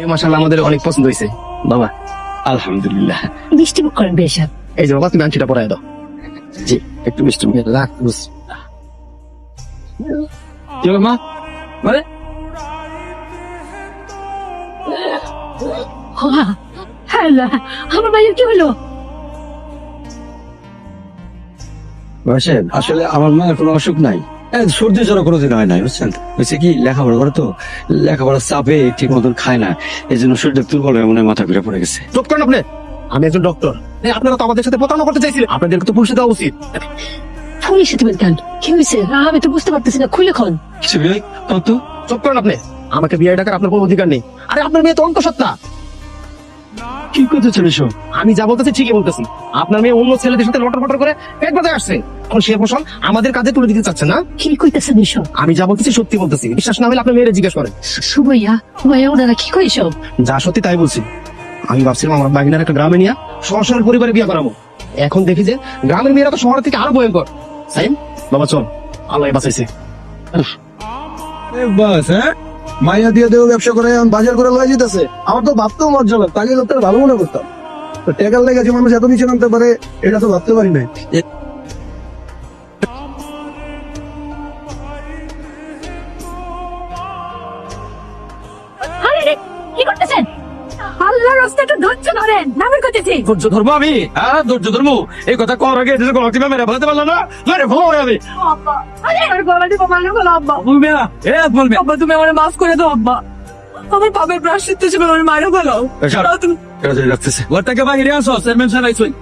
এই মাসাল আমাদের অনেক পছন্দ হয়েছে। বাবা আলহামদুলিল্লাহ। মিষ্টি মুখ করেন বেশ এই যে বাবা তুমি আংটিটা পরাই দাও। জি একটু মিষ্টি মুখে রাখ কি হলো মা? মানে? আমার ভাইয়ের কি হলো? আসলে আমার মায়ের কোনো অসুখ নাই। সর্দি জ্বর কোনোদিন হয় নাই বুঝছেন? হচ্ছে কি লেখাপড়া করে তো লেখাপড়ার চাপে ঠিক মতন খায় না এই জন্য শরীরটা দুর্বল হয়ে মনে মাথা ঘুরে পড়ে গেছে। চুপ করেন আপনি। আমি একজন ডক্টর আপনারা তো আমাদের সাথে প্রতারণা করতে চাইছিলেন। আপনাদেরকে তো পুলিশে দেওয়া উচিত। পুলিশে দেবেন কেন কি হয়েছে? আমি তো বুঝতে পারতেছি না খুলে খন। কিছু নেই তো চুপ করেন আপনি। আমাকে বিয়ে ডাকার আপনার কোনো অধিকার নেই। আরে আপনার মেয়ে তো অন্তঃসত্ত্বা। কি করতেছেন এসব আমি যা বলতেছি ঠিকই বলতেছি। আপনার মেয়ে অন্য ছেলেদের সাথে লটর ফটর করে পেট বাজায় আসছে। এখন সে ফসল আমাদের কাজে তুলে দিতে চাচ্ছে না। কি কইতেছেন এসব? আমি যা বলতেছি সত্যি বলতেছি। বিশ্বাস না হলে আপনার মেয়েরে জিজ্ঞেস করেন। সুবইয়া ভাইয়া ওনারা কি কই সব যা সত্যি তাই বলছি। আমি ভাবছিলাম আমার বাগিনার একটা গ্রামে নিয়ে সহ পরিবারে বিয়ে করাবো। এখন দেখি যে গ্রামের মেয়েরা তো শহর থেকে আরও ভয়ঙ্কর। সাইম বাবা চল আল্লাহ বাঁচাইছে। বাস হ্যাঁ? মাইয়া দিয়ে দেও ব্যবসা করে, এখন বাজার করে লয়ে যেতেছে। আমার তো ভাবতেও মজা লাগে তাকে লোকটা ভালো মনে করতাম। তো টেকার লেগে মানুষ, এত নিচে নামতে পারে, এটা তো ভাবতে পারি নাই। আল্লাহ রাস্তাটা ধৈর্য ধরেন। নামের করতেছি ধৈর্য ধরবো আমি? হ্যাঁ ধৈর্য ধরবো। এই কথা কর আগে এটা কোনো অতিমা মেরে বলতে পারল না মেরে ফলো আমি। আরে গলা দিয়ে মারলো গলা আব্বা বলবে না এ বলবে আব্বা তুমি আমার মাফ করে দাও আব্বা। আমার পাপের প্রাশ্চিত্য ছিল আমার মায়ের গেল রাখতেছে। ঘরটাকে বাহিরে আসো চেয়ারম্যান সাহেব আইসই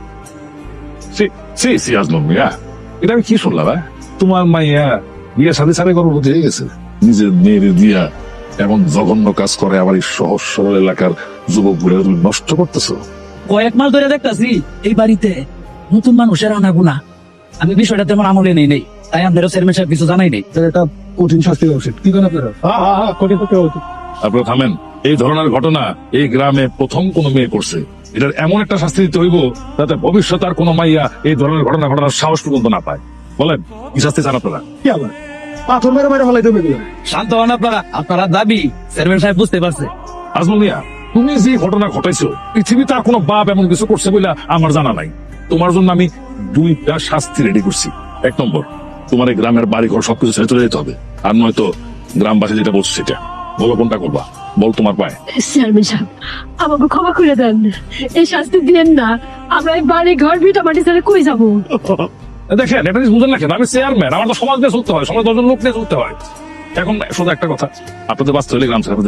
C C C Ajmal Miah. এটা আমি কি শুনলাম হ্যাঁ? তোমার মাইয়া বিয়ের সাথে সাথে গর্ভবতী হয়ে গেছে। নিজের মেয়ের দিয়া এমন জঘন্য কাজ করে আবার এই সহজ সরল এলাকার যুবকগুলো তুমি নষ্ট করতেছো। কয়েক মাস ধরে দেখতাছি এই বাড়িতে নতুন মানুষের আনাগুনা। আমি বিষয়টা তেমন আমলে নেই নেই। তাই আমাদেরও চেয়ারম্যান সাহেব কিছু জানাই নেই। এটা কঠিন শাস্তি উচিত। কি করেন আপনারা? আপনারা থামেন। এই ধরনের ঘটনা এই গ্রামে প্রথম কোন মেয়ে করছে। এটার এমন একটা শাস্তি দিতে হইব যাতে ভবিষ্যতে আর কোনো মাইয়া এই ধরনের ঘটনা ঘটানোর সাহস পর্যন্ত না পায়। বলেন কি শাস্তি চান আপনারা? কি আবার? পাথর মেরে মেরে ফেলাই দেবে শান্ত হন আপনারা। আপনারা দাবি চেয়ারম্যান সাহেব বুঝতে পারছে। আজমল মিয়া তুমি যে ঘটনা ঘটাইছো পৃথিবীতে আর কোনো বাপ এমন কিছু করছে বলে আমার জানা নাই। তোমার জন্য আমি দুইটা শাস্তি রেডি করছি। এক নম্বর তোমার এই গ্রামের বাড়ি ঘর সবকিছু ছেড়ে চলে যেতে হবে। আর নয়তো গ্রামবাসী যেটা বলছে সেটা। বলো কোনটা করবা? বল তোমার পায়ে। চেয়ারম্যান সাহেব আমাকে ক্ষমা করে দেন। এই শাস্তি দিলেন না। আমরা এই বাড়ি ঘর ভিটা মাটি ছেড়ে কই যাব? দেখেন, এটা বুঝেন না কেন? আমি চেয়ারম্যান আমার তো সমাজ নিয়ে চলতে হয় সমাজ দশজন লোক নিয়ে চলতে হয়। এখন শুধু একটা কথা, আপনাদের বাস্তব গ্রাম